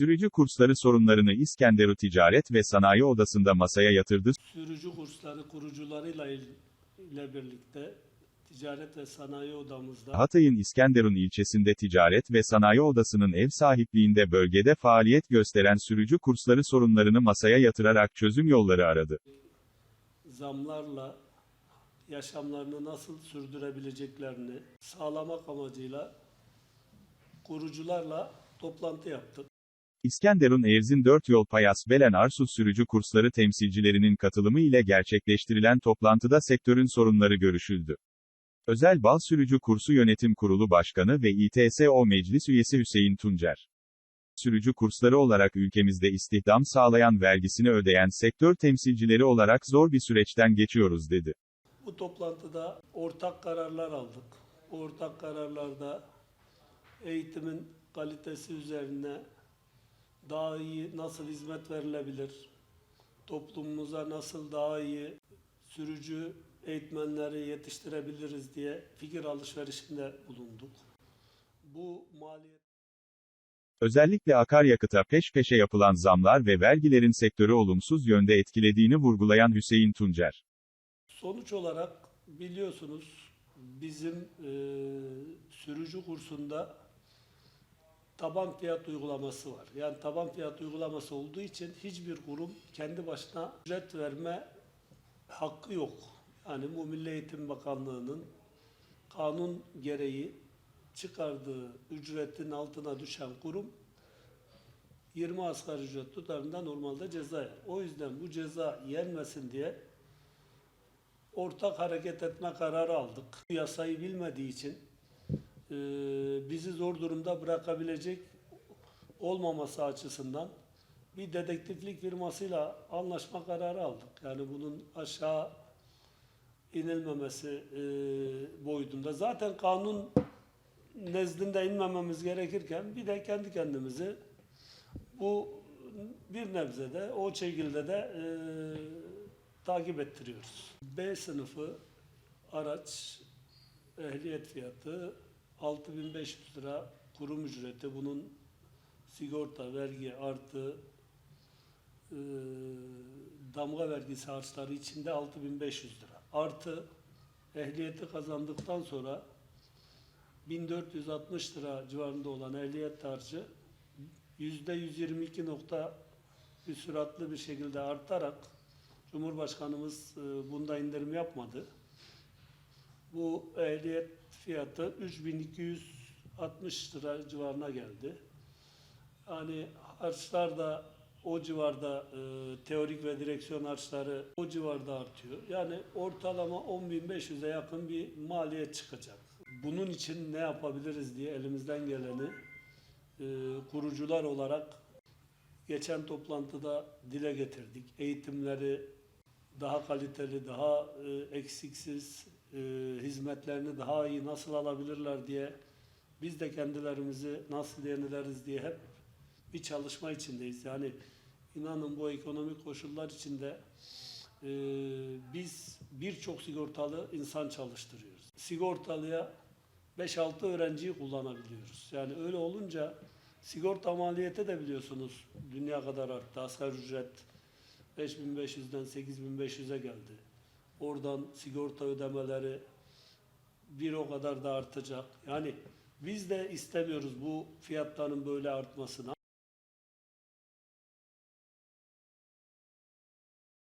Sürücü kursları sorunlarını İskenderun Ticaret ve Sanayi Odası'nda masaya yatırdı. Sürücü kursları kurucularıyla il- ile birlikte Ticaret ve Sanayi Odamızda Hatay'ın İskenderun ilçesinde Ticaret ve Sanayi Odası'nın ev sahipliğinde bölgede faaliyet gösteren sürücü kursları sorunlarını masaya yatırarak çözüm yolları aradı. zamlarla yaşamlarını nasıl sürdürebileceklerini sağlamak amacıyla kurucularla toplantı yaptık. İskenderun Erzin 4 Yol Payas Belen Arsus sürücü kursları temsilcilerinin katılımı ile gerçekleştirilen toplantıda sektörün sorunları görüşüldü. Özel Bal Sürücü Kursu Yönetim Kurulu Başkanı ve İTSO Meclis Üyesi Hüseyin Tuncer. Sürücü kursları olarak ülkemizde istihdam sağlayan vergisini ödeyen sektör temsilcileri olarak zor bir süreçten geçiyoruz dedi. Bu toplantıda ortak kararlar aldık. Ortak kararlarda eğitimin kalitesi üzerine daha iyi nasıl hizmet verilebilir, toplumumuza nasıl daha iyi sürücü eğitmenleri yetiştirebiliriz diye fikir alışverişinde bulunduk. Bu maliyet Özellikle akaryakıta peş peşe yapılan zamlar ve vergilerin sektörü olumsuz yönde etkilediğini vurgulayan Hüseyin Tuncer. Sonuç olarak biliyorsunuz bizim e, sürücü kursunda taban fiyat uygulaması var. Yani taban fiyat uygulaması olduğu için hiçbir kurum kendi başına ücret verme hakkı yok. Yani bu Milli Eğitim Bakanlığı'nın kanun gereği çıkardığı ücretin altına düşen kurum 20 asgari ücret tutarında normalde ceza yer. O yüzden bu ceza yenmesin diye ortak hareket etme kararı aldık. Bu yasayı bilmediği için e, bizi zor durumda bırakabilecek olmaması açısından bir dedektiflik firmasıyla anlaşma kararı aldık. Yani bunun aşağı inilmemesi e, boyutunda. Zaten kanun nezdinde inmememiz gerekirken bir de kendi kendimizi bu bir nebzede o şekilde de e, takip ettiriyoruz. B sınıfı araç ehliyet fiyatı 6500 lira kurum ücreti bunun sigorta vergi artı e, damga vergisi harçları içinde 6500 lira. Artı ehliyeti kazandıktan sonra 1460 lira civarında olan ehliyet harcı yüzde 122 nokta bir süratli bir şekilde artarak Cumhurbaşkanımız e, bunda indirim yapmadı. Bu ehliyet fiyatı 3260 lira civarına geldi. Yani harçlar da o civarda e, teorik ve direksiyon harçları o civarda artıyor. Yani ortalama 10.500'e yakın bir maliyet çıkacak. Bunun için ne yapabiliriz diye elimizden geleni e, kurucular olarak geçen toplantıda dile getirdik. Eğitimleri daha kaliteli, daha e, eksiksiz, e, hizmetlerini daha iyi nasıl alabilirler diye biz de kendilerimizi nasıl yenileriz diye hep bir çalışma içindeyiz. Yani inanın bu ekonomik koşullar içinde e, biz birçok sigortalı insan çalıştırıyoruz. Sigortalıya 5-6 öğrenciyi kullanabiliyoruz. Yani öyle olunca sigorta maliyeti de biliyorsunuz dünya kadar arttı. Asgari ücret 5500'den 8500'e geldi. Oradan sigorta ödemeleri bir o kadar da artacak. Yani biz de istemiyoruz bu fiyatların böyle artmasını.